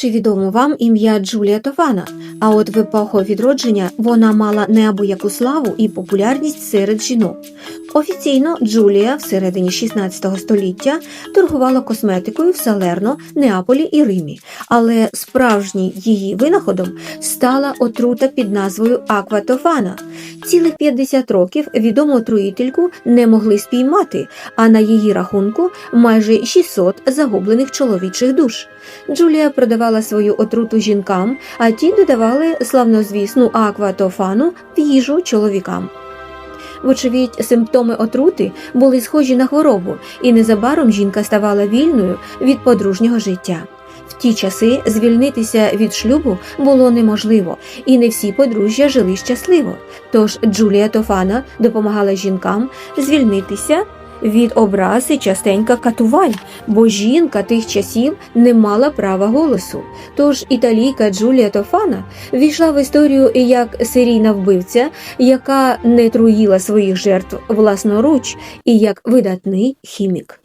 Чи відомо вам ім'я Джулія Тофана? А от в епоху відродження вона мала неабияку славу і популярність серед жінок. Офіційно Джулія всередині 16 століття торгувала косметикою в Салерно, Неаполі і Римі, але справжній її винаходом стала отрута під назвою Акватофана. Цілих 50 років відому отруїтельку не могли спіймати, а на її рахунку майже 600 загублених чоловічих душ. Джулія продавала свою отруту жінкам, а ті додавали славнозвісну акватофану в їжу чоловікам. Вочевидь, симптоми отрути були схожі на хворобу, і незабаром жінка ставала вільною від подружнього життя. В ті часи звільнитися від шлюбу було неможливо, і не всі подружжя жили щасливо. Тож Джулія Тофана допомагала жінкам звільнитися від образ і частенько катувань, бо жінка тих часів не мала права голосу. Тож італійка Джулія Тофана війшла в історію як серійна вбивця, яка не труїла своїх жертв власноруч, і як видатний хімік.